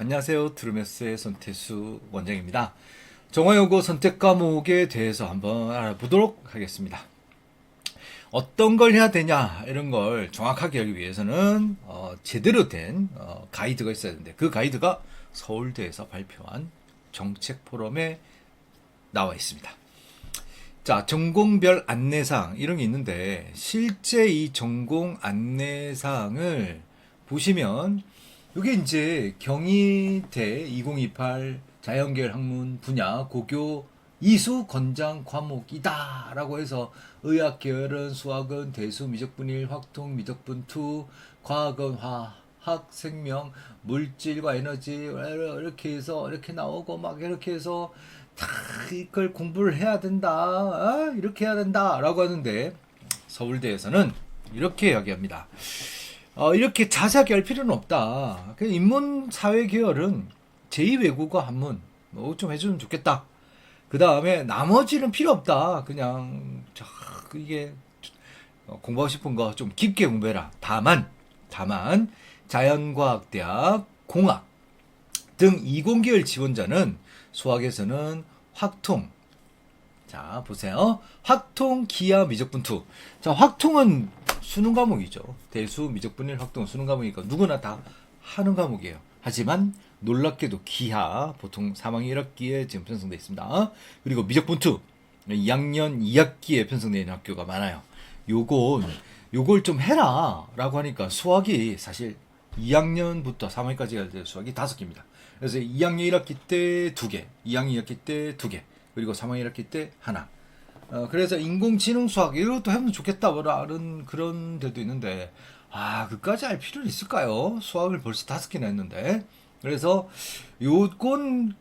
안녕하세요. 드루메스의 손태수 원장입니다. 정화여고 선택 과목에 대해서 한번 알아보도록 하겠습니다. 어떤 걸 해야 되냐 이런 걸 정확하게 하기 위해서는 어, 제대로 된 어, 가이드가 있어야 되는데 그 가이드가 서울대에서 발표한 정책 포럼에 나와 있습니다. 자, 전공별 안내사항 이런 게 있는데 실제 이 전공 안내사항을 보시면 이게 이제 경희대 2028 자연계열 학문 분야 고교 이수 권장 과목이다라고 해서 의학 계열은 수학은 대수 미적분일 확통 미적분 투 과학은 화학 생명 물질과 에너지 이렇게 해서 이렇게 나오고 막 이렇게 해서 다 이걸 공부를 해야 된다 아, 이렇게 해야 된다라고 하는데 서울대에서는 이렇게 이야기합니다. 어, 이렇게 자세하게 할 필요는 없다. 그 인문 사회 계열은 제2 외국어 한문 뭐 좀 해주면 좋겠다. 그 다음에 나머지는 필요 없다. 그냥 자, 이게 어, 공부하고 싶은 거 좀 깊게 공부해라. 다만 다만 자연과학대학 공학 등 이공계열 지원자는 수학에서는 확통 자 보세요 확통 기하 미적분투 자 확통은 수능 과목이죠. 대수 미적분일 확통 수능 과목이니까 누구나 다 하는 과목이에요. 하지만 놀랍게도 기하 보통 3학년 1학기에 지금 편성되어 있습니다. 그리고 미적분투 2학년 2학기에 편성되어 있는 학교가 많아요. 요건 요걸 좀 해라 라고 하니까 수학이 사실 2학년부터 3학년까지 갈때 수학이 5개입니다. 그래서 2학년 1학기 때 2개 2학년 2학기 때 2개 그리고 3학년 1학기 때 하나 어, 그래서 인공지능 수학 이것도 하면 좋겠다 뭐라는 그런 데도 있는데 아 그까지 할 필요는 있을까요 수학을 벌써 다섯 개나 했는데 그래서 요건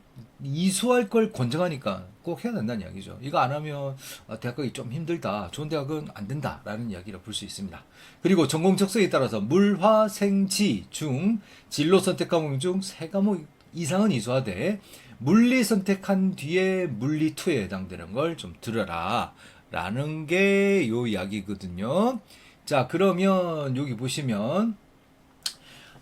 이수할 걸 권장하니까 꼭 해야 된다는 이야기죠. 이거 안 하면 아, 대학 가기 좀 힘들다. 좋은 대학은 안 된다라는 이야기를 볼 수 있습니다. 그리고 전공 적성에 따라서 물화생지 중 진로 선택 과목 중 세 과목 이상은 이수하되 물리 선택한 뒤에 물리 2에 해당되는 걸 좀 들어라. 라는 게 요 이야기거든요. 자, 그러면 여기 보시면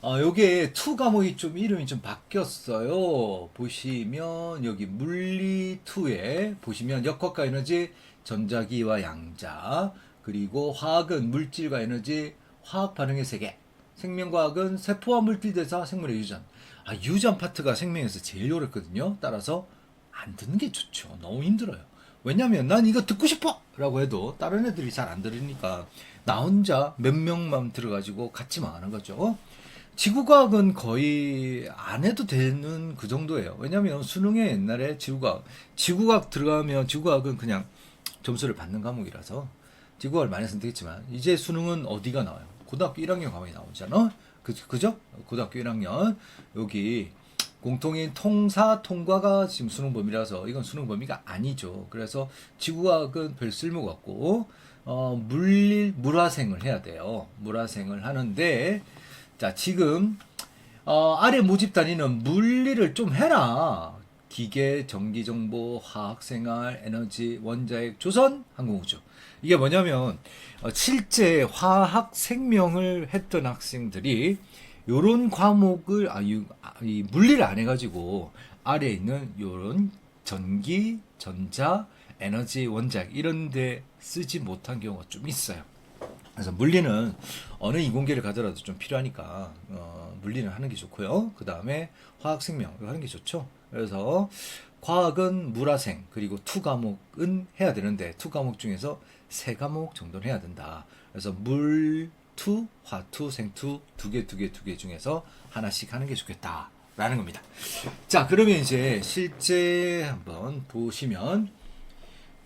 어, 요게 투 과목이 좀 이름이 좀 바뀌었어요. 보시면 여기 물리 2에 보시면 역학과 에너지 전자기와 양자 그리고 화학은 물질과 에너지 화학 반응의 세계 생명과학은 세포와 물질 대사 생물의 유전 아 유전 파트가 생명에서 제일 어렵거든요. 따라서 안 듣는 게 좋죠. 너무 힘들어요. 왜냐면 난 이거 듣고 싶어! 라고 해도 다른 애들이 잘 안 들으니까 나 혼자 몇 명만 들어가지고 같이만 하는 거죠. 지구과학은 거의 안 해도 되는 그 정도예요. 왜냐면 수능에 옛날에 지구과학, 지구과학 들어가면 지구과학은 그냥 점수를 받는 과목이라서 지구과학을 많이 선택했지만 이제 수능은 어디가 나와요? 고등학교 1학년 과목이 나오잖아. 그, 그죠? 고등학교 1학년 여기 공통인 통사 통과가 지금 수능 범위라서 이건 수능 범위가 아니죠. 그래서 지구과학은 별 쓸모가 없고 어, 물리 물화생을 해야 돼요. 물화생을 하는데 자 지금 어, 아래 모집 단위는 물리를 좀 해라. 기계, 전기 정보, 화학 생활, 에너지, 원자핵, 조선, 항공우주. 이게 뭐냐면 어, 실제 화학 생명을 했던 학생들이 요런 과목을 아, 이, 아, 이 물리를 안 해가지고 아래에 있는 요런 전기, 전자, 에너지, 원자핵 이런데 쓰지 못한 경우가 좀 있어요. 그래서 물리는 어느 인공계를 가더라도 좀 필요하니까 어, 물리는 하는 게 좋고요. 그 다음에 화학 생명 하는 게 좋죠. 그래서 과학은 물화생 그리고 투 과목은 해야 되는데 투 과목 중에서 세 과목 정도는 해야 된다. 그래서 물, 투, 화투, 생투 두 개, 두 개, 두 개 중에서 하나씩 하는 게 좋겠다. 라는 겁니다. 자, 그러면 이제 실제 한번 보시면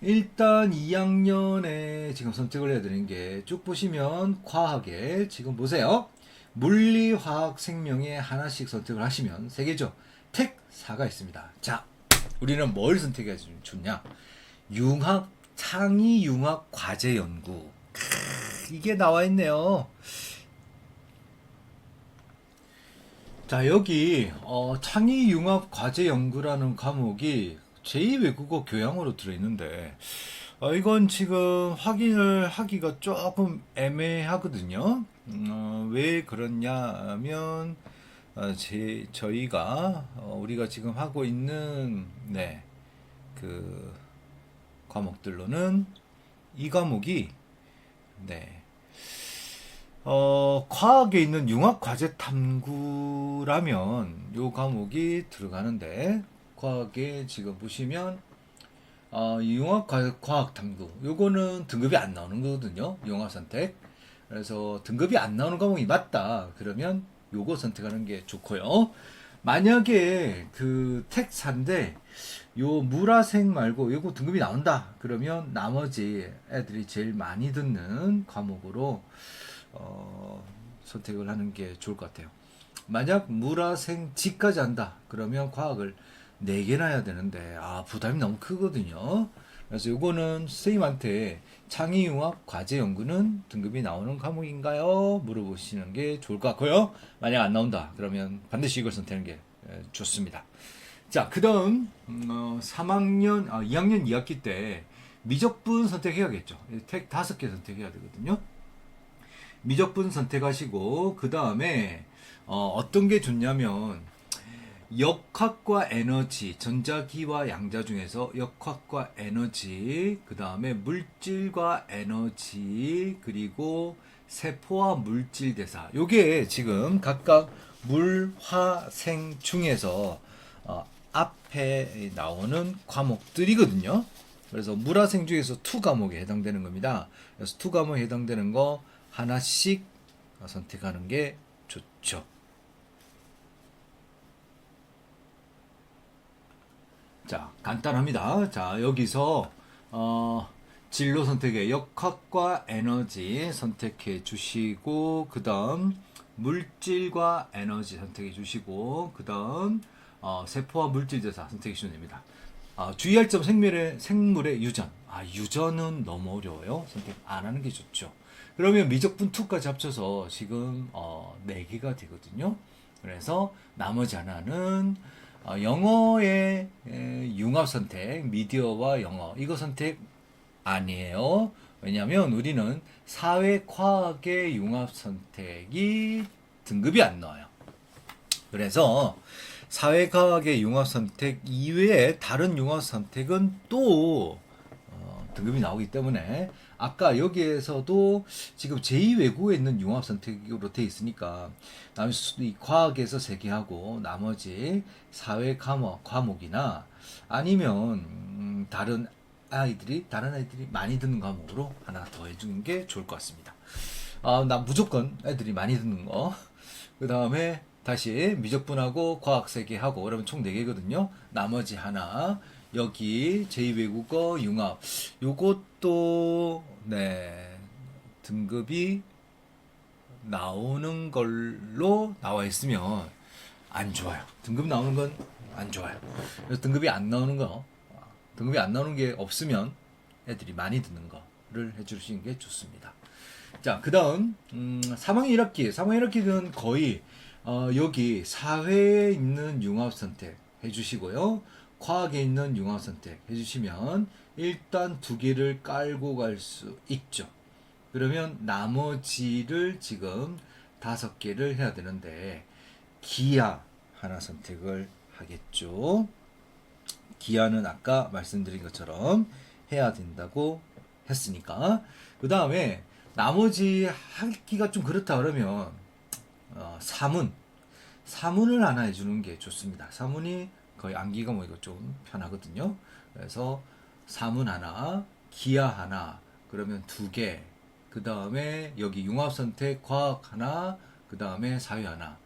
일단 2학년에 지금 선택을 해야 되는 게 쭉 보시면 과학에 지금 보세요. 물리, 화학, 생명에 하나씩 선택을 하시면 세 개죠. 택 4가 있습니다. 자, 우리는 뭘 선택해야 좋냐? 융합, 창의 융합 과제 연구. 크, 이게 나와 있네요. 자, 여기 어, 창의 융합 과제 연구라는 과목이 제2외국어 교양으로 들어있는데 어, 이건 지금 확인을 하기가 조금 애매하거든요. 음, 어, 왜 그러냐 하면 어, 제, 저희가 어, 우리가 지금 하고 있는 네, 그 과목들로는 이 과목이 네. 어, 과학에 있는 융합 과제 탐구라면 요 과목이 들어가는데 과학에 지금 보시면 어, 융합 과- 과학 탐구 요거는 등급이 안 나오는 거거든요. 융합 선택. 그래서 등급이 안 나오는 과목이 맞다. 그러면 요거 선택하는 게 좋고요. 만약에 그 택사인데 요 물화생 말고 요거 등급이 나온다. 그러면 나머지 애들이 제일 많이 듣는 과목으로 어, 선택을 하는 게 좋을 것 같아요. 만약 물화생 지까지 한다. 그러면 과학을 4개나 해야 되는데 아 부담이 너무 크거든요. 그래서 요거는 선생님한테 창의융합 과제 연구는 등급이 나오는 과목인가요? 물어보시는 게 좋을 것 같고요. 만약 안 나온다. 그러면 반드시 이걸 선택하는 게 에, 좋습니다. 자, 그 다음, 음, 어, 3학년, 아, 2학년 2학기 때 미적분 선택해야겠죠. 택 다섯 개 선택해야 되거든요. 미적분 선택하시고, 그 다음에, 어, 어떤 게 좋냐면, 역학과 에너지, 전자기와 양자 중에서 역학과 에너지, 그 다음에 물질과 에너지, 그리고 세포와 물질 대사. 요게 지금 각각 물, 화, 생 중에서 어, 앞에 나오는 과목들이거든요. 그래서 물화생 중에서 투 과목에 해당되는 겁니다. 그래서 투 과목에 해당되는 거 하나씩 선택하는 게 좋죠. 자, 간단합니다. 자, 여기서 어, 진로 선택에 역학과 에너지 선택해 주시고 그다음 물질과 에너지 선택해 주시고 그다음 어, 세포와 물질 대사 선택해 주시면 됩니다. 아, 주의할 점 생물의 생물의 유전. 아, 유전은 너무 어려워요. 선택 안 하는 게 좋죠. 그러면 미적분 2까지 합쳐서 지금 어, 4개가 되거든요. 그래서 나머지 하나는 어, 영어의 에, 융합 선택, 미디어와 영어 이거 선택 아니에요. 왜냐하면 우리는 사회과학의 융합 선택이 등급이 안 나와요. 그래서 사회과학의 융합 선택 이외에 다른 융합 선택은 또 어, 등급이 나오기 때문에 아까 여기에서도 지금 제2외국에 있는 융합 선택으로 돼 있으니까 남이 이 과학에서 세 개 하고 나머지 사회 과목, 과목이나 아니면 음, 다른 아이들이 다른 아이들이 많이 듣는 과목으로 하나 더 해주는 게 좋을 것 같습니다. 아, 나 무조건 애들이 많이 듣는 거. 그 다음에 다시 미적분하고 과학 세 개 하고 그러면 총네 개거든요. 나머지 하나 여기 제2외국어 융합 요것도 네 등급이 나오는 걸로 나와 있으면 안 좋아요. 등급 나오는 건 안 좋아요. 그래서 등급이 안 나오는 거, 등급이 안 나오는 게 없으면 애들이 많이 듣는 거를 해주시는 게 좋습니다. 자, 그 다음, 음, 3학년 1학기. 3학년 1학기는 거의, 어, 여기 사회에 있는 융합 선택 해주시고요. 과학에 있는 융합 선택 해주시면 일단 두 개를 깔고 갈 수 있죠. 그러면 나머지를 지금 다섯 개를 해야 되는데 기하 하나 선택을 하겠죠. 기하는 아까 말씀드린 것처럼 해야 된다고 했으니까 그 다음에 나머지 하기가 좀 그렇다 그러면 어, 사문 사문을 하나 해주는 게 좋습니다. 사문이 거의 암기가 뭐 이거 좀 편하거든요. 그래서 사문 하나, 기하 하나, 그러면 두 개, 그 다음에 여기 융합 선택 과학 하나, 그 다음에 사회 하나,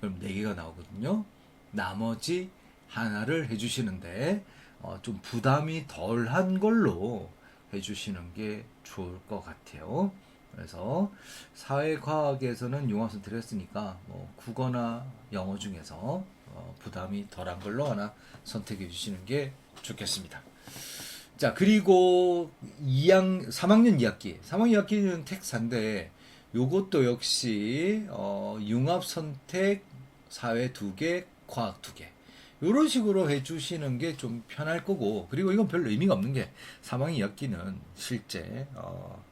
그럼 네 개가 나오거든요. 나머지 하나를 해주시는데 어, 좀 부담이 덜한 걸로 해주시는 게 좋을 것 같아요. 그래서 사회과학에서는 융합 선택을 했으니까 뭐 국어나 영어 중에서 어, 부담이 덜한 걸로 하나 선택해 주시는 게 좋겠습니다. 자, 그리고 2학, 3학년 2학기. 3학년 2학기는 택사인데, 요것도 역시, 어, 융합 선택, 사회 두 개, 과학 두 개. 요런 식으로 해주시는 게 좀 편할 거고, 그리고 이건 별로 의미가 없는 게, 3학년 2학기는 실제, 어,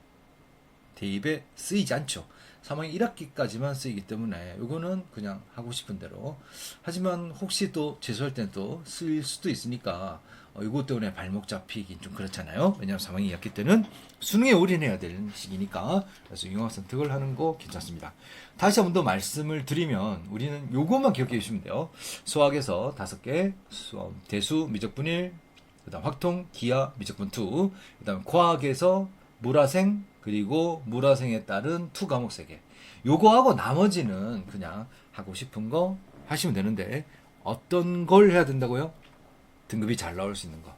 대입에 쓰이지 않죠. 3학년 1학기까지만 쓰이기 때문에 이거는 그냥 하고 싶은 대로. 하지만 혹시 또 재수할 때는 또쓸 수도 있으니까 어, 이것 때문에 발목 잡히긴 좀 그렇잖아요. 왜냐하면 3학년 2학기 때는 수능에 올인해야 되는 시기니까 그래서 융합 선택을 하는 거 괜찮습니다. 다시 한 번 더 말씀을 드리면 우리는 요것만 기억해 주시면 돼요. 수학에서 다섯 개, 수업, 대수, 미적분일, 그다음 확통, 기하, 미적분 2, 그다음 과학에서 물화생 그리고 물화생에 따른 투 과목 세 개. 요거하고 나머지는 그냥 하고 싶은 거 하시면 되는데 어떤 걸 해야 된다고요? 등급이 잘 나올 수 있는 거.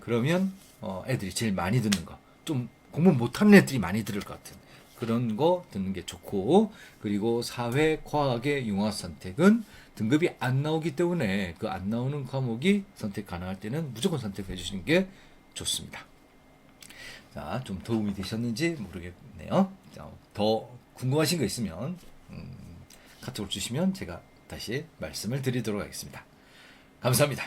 그러면 어, 애들이 제일 많이 듣는 거. 좀 공부 못하는 애들이 많이 들을 것 같은 그런 거 듣는 게 좋고 그리고 사회 과학의 융합 선택은 등급이 안 나오기 때문에 그 안 나오는 과목이 선택 가능할 때는 무조건 선택해 주시는 게 좋습니다. 자, 좀 도움이 되셨는지 모르겠네요. 자, 더 궁금하신 거 있으면 음, 카톡을 주시면 제가 다시 말씀을 드리도록 하겠습니다. 감사합니다.